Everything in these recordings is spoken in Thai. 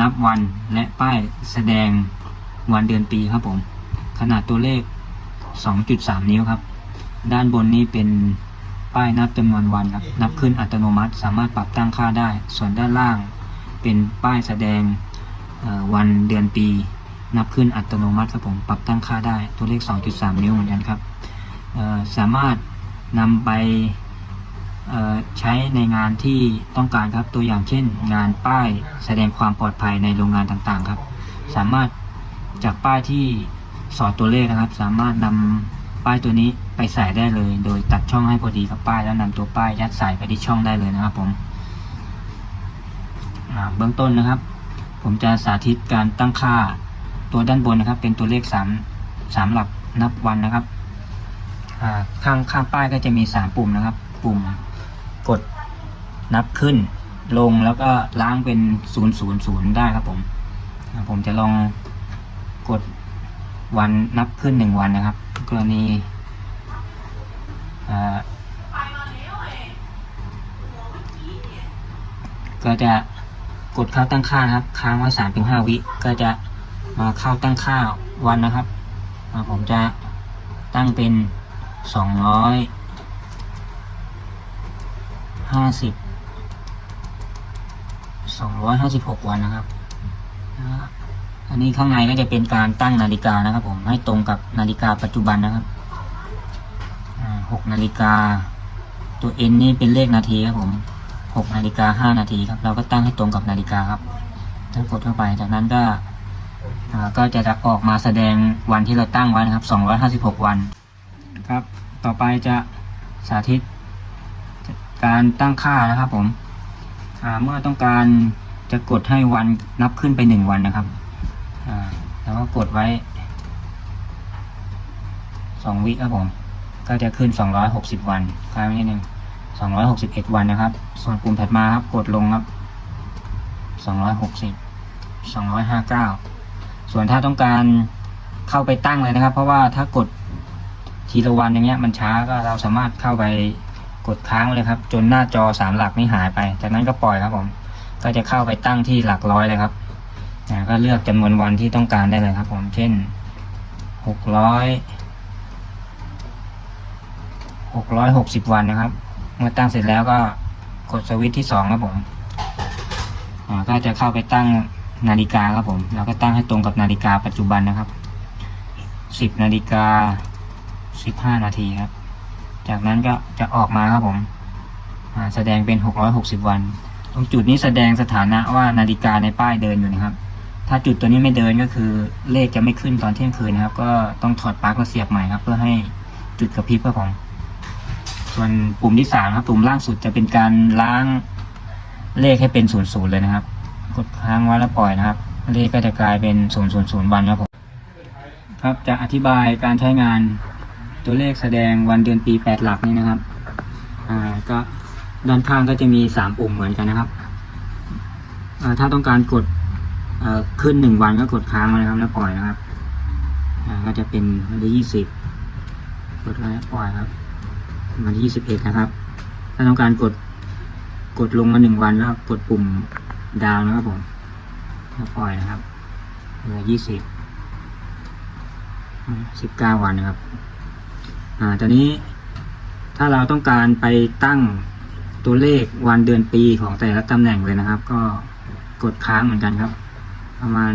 นับวันและป้ายแสดงวันเดือนปีครับผม ขนาดตัวเลข 2.3 นิ้วครับ ด้านบนนี้เป็นป้ายนับจำนวนวันครับ นับขึ้นอัตโนมัติ สามารถปรับตั้งค่าได้ ส่วนด้านล่างเป็นป้ายแสดงวันเดือนปี นับขึ้นอัตโนมัติครับผม ปรับตั้งค่าได้ ตัวเลข 2.3 นิ้วเหมือนกันครับ สามารถนำไป ใช้ในงานที่ต้องการครับตัวอย่างเช่น งานป้ายแสดงความปลอดภัยในโรงงานต่างๆครับ สามารถจากป้ายที่สอดตัวเลขนะครับ สามารถนำป้ายตัวนี้ไปใส่ได้เลย โดยตัดช่องให้พอดีกับป้าย แล้วนำตัวป้ายยัดใส่ไปที่ช่องได้เลยนะครับผมเบื้องต้นนะครับ ผมจะสาธิตการตั้งค่าตัวด้านบนนะครับ เป็นตัวเลขสามสามหลักนับวันนะครับข้างข้างป้ายก็จะมีสามปุ่มนะครับ ปุ่ม กดนับขึ้นลงแล้วก็ล้างเป็นศูนย์ศูนย์ศูนย์ได้ครับผม ผมจะลองกดวันนับขึ้นหนึ่งวันนะครับ กรณีก็จะกดเข้าตั้งค่านะครับ ค้างไว้สามถึงห้าวิ ก็จะมาเข้าตั้งค่าวันนะครับ ผมจะตั้งเป็นสองร้อย ห้าสิบสองร้อยห้าสิบหกวันนะครับ อันนี้ข้างในก็จะเป็นการตั้งนาฬิกานะครับ ผมให้ตรงกับนาฬิกาปัจจุบันนะครับหกนาฬิกาตัว N นี่เป็นเลขนาทีครับผมหกนาฬิกาห้านาทีครับ เราก็ตั้งให้ตรงกับนาฬิกาครับถ้ากดเข้าไปจากนั้นก็ก็จะออกมาแสดงวันที่เราตั้งไว้นะครับสองร้อยห้าสิบหกวัน ครับ ต่อไปจะสาธิต การตั้งค่านะครับผมเมื่อต้องการจะกดให้วันนับขึ้นไปหนึ่งวันนะครับแล้วก็กดไว้สองวิครับผม ก็จะขึ้นสองร้อยหกสิบวันคลายไว้นิดนึงสองร้อยหกสิบเอ็ดวันนะครับ ส่วนปุ่มถัดมาครับ กดลงครับสองร้อยหกสิบสองร้อยห้าเก้าส่วนถ้าต้องการเข้าไปตั้งเลยนะครับ เพราะว่าถ้ากดทีละวันอย่างเงี้ยมันช้าก็เราสามารถเข้าไป กดค้างเลยครับ จนหน้าจอสามหลักนี่หายไป จากนั้นก็ปล่อยครับผม ก็จะเข้าไปตั้งที่หลักร้อยเลยครับอ่าก็เลือกจำนวนวันที่ต้องการได้เลยครับผม เช่นหกร้อยหกร้อยหกสิบวันนะครับ เมื่อตั้งเสร็จแล้วก็กดสวิตช์ที่สองครับผมอ่าก็จะเข้าไปตั้งนาฬิกาครับผมแล้วก็ตั้งให้ตรงกับนาฬิกาปัจจุบันนะครับสิบนาฬิกาสิบห้านาทีครับ จากนั้นก็จะออกมาครับผมแสดงเป็น 660 วัน ตรงจุดนี้แสดงสถานะว่านาฬิกาในป้ายเดินอยู่นะครับ ถ้าจุดตัวนี้ไม่เดินก็คือเลขจะไม่ขึ้นตอนเที่ยงคืนนะครับ ก็ต้องถอดปลั๊กแล้วเสียบใหม่ครับ เพื่อให้จุดกระพริบครับผม ส่วนปุ่มที่สามครับ ปุ่มล่างสุดจะเป็นการล้างเลขให้เป็นศูนย์ศูนย์เลยนะครับ กดค้างไว้แล้วปล่อยนะครับ เลขก็จะกลายเป็นศูนย์ศูนย์ศูนย์วันครับผม ครับจะอธิบายการใช้งาน ตัวเลขแสดงวันเดือนปีแปดหลักนี่นะครับ อ่าก็ด้านข้างก็จะมีสามปุ่มเหมือนกันนะครับอ่าถ้าต้องการกดเอ่อขึ้นหนึ่งวันก็กดค้างนะครับ แล้วปล่อยนะครับอ่าก็จะเป็นวันที่ยี่สิบกดแล้วปล่อยครับวันที่ยี่สิบเอ็ดนะครับ ถ้าต้องการกดกดลงมาหนึ่งวันแล้วกดปุ่มดาวนะครับผมแล้วปล่อยนะครับเหลือยี่สิบสิบเก้าวันนะครับ อ่าตอนนี้ถ้าเราต้องการไปตั้งตัวเลขวันเดือนปีของแต่ละตำแหน่งเลยนะครับ ก็กดค้างเหมือนกันครับ ประมาณ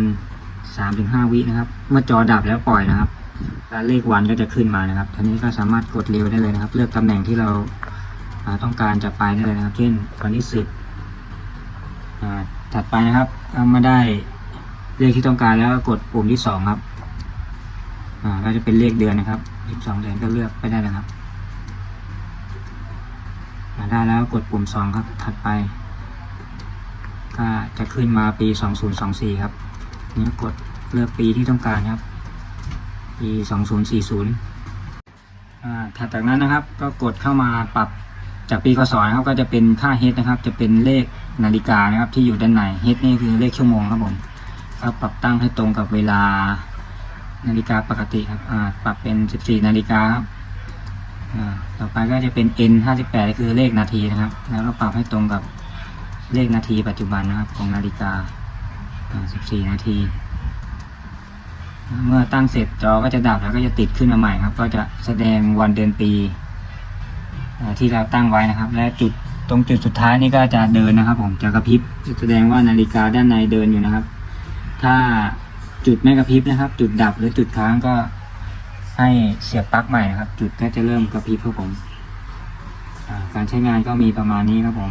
สามถึงห้าวินะครับ เมื่อจอดับแล้วปล่อยนะครับแล้วเลขวันก็จะขึ้นมานะครับทีนี้ก็สามารถกดเร็วได้เลยนะครับ เลือกตำแหน่งที่เราต้องการจะไปได้เลยนะครับ เช่นวันที่สิบอ่าถัดไปนะครับเอามาได้เลขที่ต้องการแล้วก็กดปุ่มที่สองครับอ่าก็จะเป็นเลขเดือนนะครับ ยี่สิบสองเดือนก็เลือกไปได้เลยครับอ่าได้แล้วกดปุ่มสองครับถัดไป ก็จะขึ้นมาปีสองศูนย์สองสี่ครับนี่กดเลือกปีที่ต้องการครับ ปีสองศูนย์สี่ศูนย์ถัดจากนั้นนะครับ ก็กดเข้ามาปรับจากปีกศนะครับก็จะเป็นค่าเฮดนะครับ จะเป็นเลขนาฬิกานะครับ ที่อยู่ด้านในเฮดนี่คือเลขชั่วโมงครับผมก็ปรับตั้งให้ตรงกับเวลา นาฬิกาปกติครับปรับเป็น 14 นาฬิกาครับต่อไปก็จะเป็น N 58คือเลขนาทีนะครับ แล้วก็ปรับให้ตรงกับเลขนาทีปัจจุบันนะครับของนาฬิกาสิบสี่นาที เมื่อตั้งเสร็จจอก็จะดับแล้วก็จะติดขึ้นมาใหม่ครับ ก็จะแสดงวันเดือนปีที่เราตั้งไว้นะครับ และจุดตรงจุดสุดท้ายนี่ก็จะเดินนะครับ ผมจะกระพริบแสดงว่านาฬิกาด้านในเดินอยู่นะครับ ถ้า จุดไม่กระพริบนะครับ จุดดับหรือจุดค้างก็ให้เสียบปลั๊กใหม่นะครับ จุดก็จะเริ่มกระพริบครับผมการใช้งานก็มีประมาณนี้ครับผม